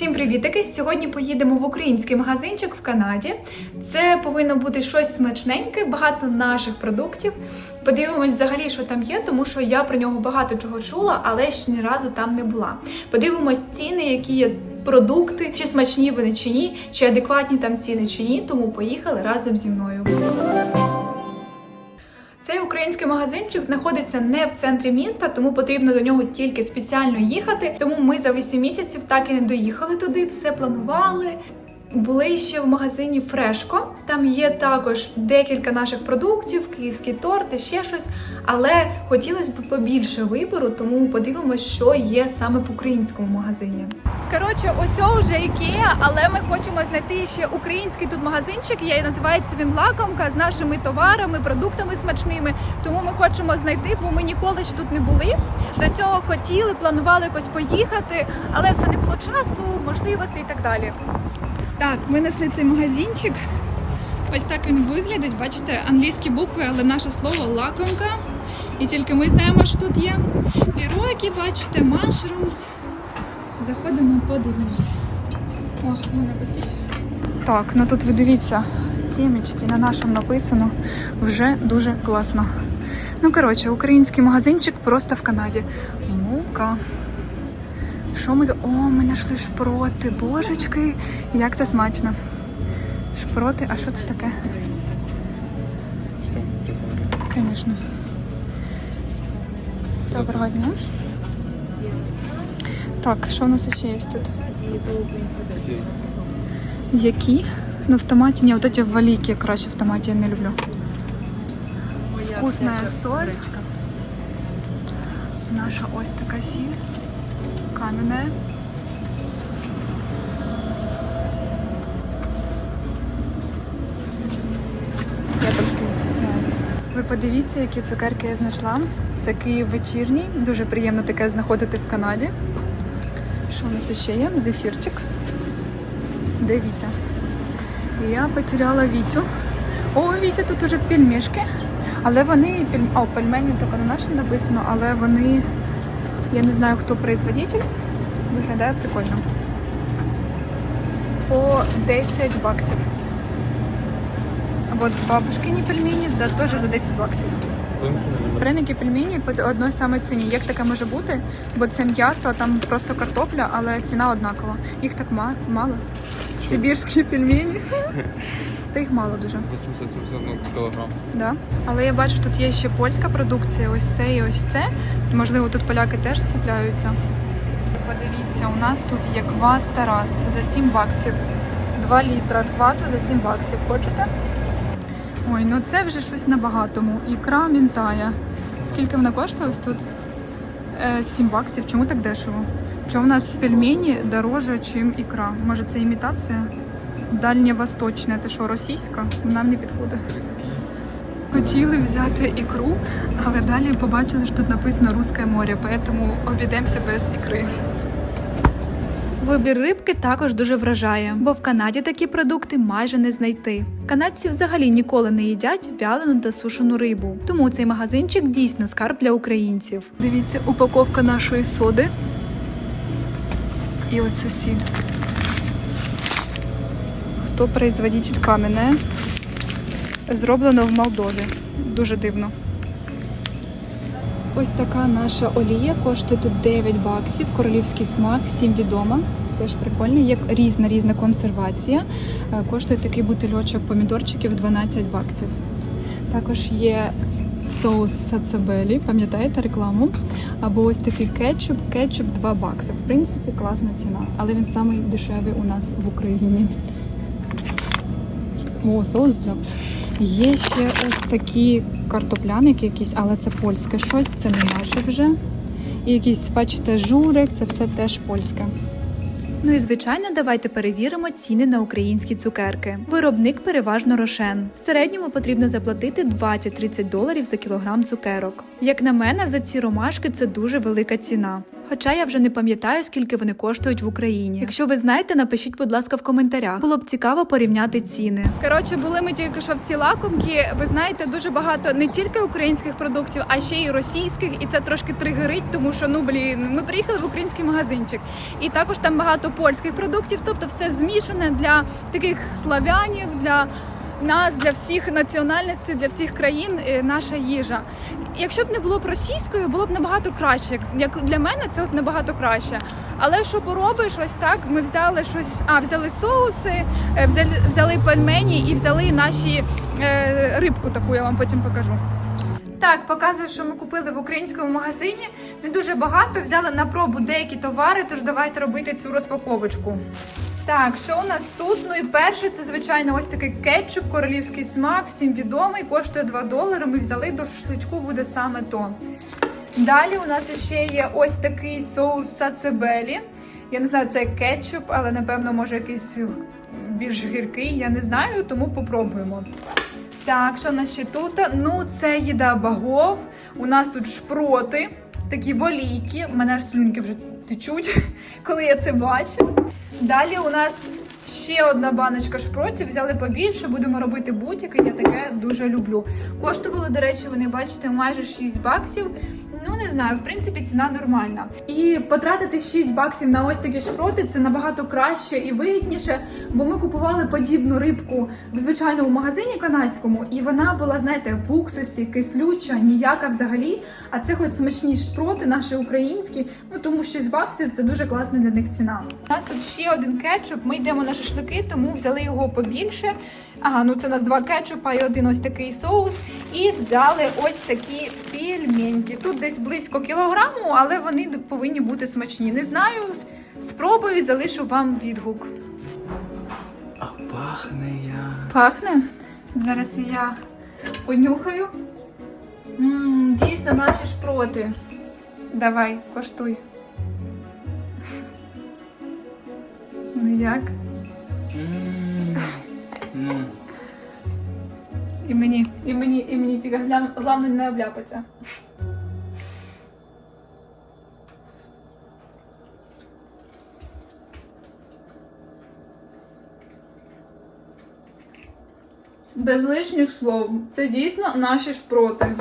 Всім привітики! Сьогодні поїдемо в український магазинчик в Канаді. Це повинно бути щось смачненьке, багато наших продуктів. Подивимось взагалі, що там є, тому що я про нього багато чого чула, але ще ні разу там не була. Подивимось ціни, які є продукти, чи смачні вони чи ні, чи адекватні там ціни чи ні. Тому поїхали разом зі мною. Цей український магазинчик знаходиться не в центрі міста, тому потрібно до нього тільки спеціально їхати. Тому ми за 8 місяців так і не доїхали туди, все планували. Були ще в магазині Фрешко. Там є також декілька наших продуктів, київський торт і ще щось. Але хотілося б побільше вибору, тому подивимося, що є саме в українському магазині. Коротше, ось вже Ікея, але ми хочемо знайти ще український тут магазинчик. Я називається він лакомка з нашими товарами, продуктами смачними. Тому ми хочемо знайти, бо ми ніколи ще тут не були. До цього хотіли, планували якось поїхати, але все не було часу, можливостей і так далі. Так, ми знайшли цей магазинчик. Ось так він виглядить. Бачите, англійські букви, але наше слово лакомка. І тільки ми знаємо, що тут є. Піроки, бачите, mushrooms. Заходимо, подивимось. О, мене пустіть. Так, ну тут ви дивіться, сімечки на нашому написано вже дуже класно. Ну, коротше, український магазинчик просто в Канаді. Мука. Що ми? О, ми знайшли шпроти. Божечки, як це смачно. Шпроти, а що це таке? Звісно. Доброго дня. Так, що у нас ще є тут? Які? Ну, в томаті, ні, от ці валіки краще в томаті я не люблю. Вкусная соль. Наша ось така сіль. Кам'яна. Я трошки застісняюсь. Ви подивіться, які цукерки я знайшла. Це Київ вечірній. Дуже приємно таке знаходити в Канаді. Що у нас ще є? Зефірчик. Де Вітя? Я потеряла Вітю. О, Вітя, тут уже пельмешки. Але вони. О, пельмені тільки на нашому написано, але вони. Я не знаю, хто производитель. Виглядає прикольно. По 10 баксів. От бабушкині пельмені за теж за 10 баксів. Вареники пельмені по одній самій ціні. Як таке може бути? Бо це м'ясо, а там просто картопля, але ціна однакова. Їх так ма- мало. Сибірські пельмені. Та їх мало дуже. 871 кілограм. Да. Але я бачу, тут є ще польська продукція, ось це і ось це. Можливо, тут поляки теж скупляються. Подивіться, у нас тут є квас Тарас за 7 баксів. 2 літра квасу за 7 баксів. Хочете? Ой, ну це вже щось на багатому. Ікра мінтая. Скільки вона коштує ось тут? Е, 7 баксів. Чому так дешево? Чому у нас пельмені дороже, ніж ікра? Може це імітація? Дальньовосточна, це що, російська? Нам не підходить. Хотіли взяти ікру, але далі побачили, що тут написано Руське море, тому обійдемося без ікри. Вибір рибки також дуже вражає, бо в Канаді такі продукти майже не знайти. Канадці взагалі ніколи не їдять вялену та сушену рибу, тому цей магазинчик дійсно скарб для українців. Дивіться, упаковка нашої соди. І оце сіль. Хто производитель кам'яне? Зроблено в Молдові. Дуже дивно. Ось така наша олія коштує тут 9 баксів. Королівський смак, всім відома. Теж прикольно. Є різна різна консервація. Е, Коштує такий бутильочок помідорчиків 12 баксів. Також є соус сацабелі, пам'ятаєте рекламу? Або ось такий кетчуп, кетчуп 2 бакси. В принципі, класна ціна, але він самий дешевий у нас в Україні. О, соус. Є ще ось такі картопляники якісь, але це польське щось, це не наше вже. І якийсь, бачите, журик, це все теж польське. Ну і звичайно, давайте перевіримо ціни на українські цукерки. Виробник переважно рошен. В середньому потрібно заплатити 20-30 доларів за кілограм цукерок. Як на мене, за ці ромашки це дуже велика ціна. Хоча я вже не пам'ятаю, скільки вони коштують в Україні. Якщо ви знаєте, напишіть, будь ласка, в коментарях. Було б цікаво порівняти ціни. Коротше, були ми тільки що в ці лакомки. Ви знаєте, дуже багато не тільки українських продуктів, а ще й російських, і це трошки тригерить, тому що ну блін, ми приїхали в український магазинчик, і також там багато польських продуктів, тобто все змішане для таких славянів, для нас, для всіх національностей, для всіх країн е, наша їжа. Якщо б не було б російською, було б набагато краще. Як- для мене, це от набагато краще. Але що поробиш, ось так. Ми взяли щось. А взяли соуси, е, взяли, взяли пельмені і взяли наші е, рибку. Таку я вам потім покажу. Так, показую, що ми купили в українському магазині. Не дуже багато. Взяли на пробу деякі товари, тож давайте робити цю розпаковочку. Так, що у нас тут? Ну і перше, це звичайно ось такий кетчуп, королівський смак, всім відомий, коштує 2 долари. Ми взяли до шашличку буде саме то. Далі у нас ще є ось такий соус сацебелі. Я не знаю, це кетчуп, але напевно може якийсь більш гіркий. Я не знаю, тому попробуємо. Так, що в нас ще тут? Ну, це їда богов. У нас тут шпроти, такі волійки. У мене аж слюнки вже течуть, коли я це бачу. Далі у нас ще одна баночка шпротів. Взяли побільше, будемо робити бутики. Я таке дуже люблю. Коштували, до речі, вони бачите, майже 6 баксів. Ну не знаю, в принципі, ціна нормальна. І потратити 6 баксів на ось такі шпроти це набагато краще і вигідніше, бо ми купували подібну рибку в звичайному магазині канадському, і вона була, знаєте, в уксусі, кислюча, ніяка взагалі. А це хоч смачні шпроти, наші українські. Ну тому 6 баксів це дуже класна для них ціна. У нас тут ще один кетчуп. Ми йдемо на шашлики, тому взяли його побільше. Ага, ну це у нас два кетчупа і один ось такий соус. І взяли ось такі пельменьки. Тут десь близько кілограму, але вони повинні бути смачні. Не знаю, спробую і залишу вам відгук. А пахне як. Пахне. Зараз я понюхаю. М, дійсно, наші шпроти. Давай, коштуй. Ну як? М, м. І мені, і мені, і мені тільки головне не обляпаться. Без лишніх слов. Це дійсно наші шпроти.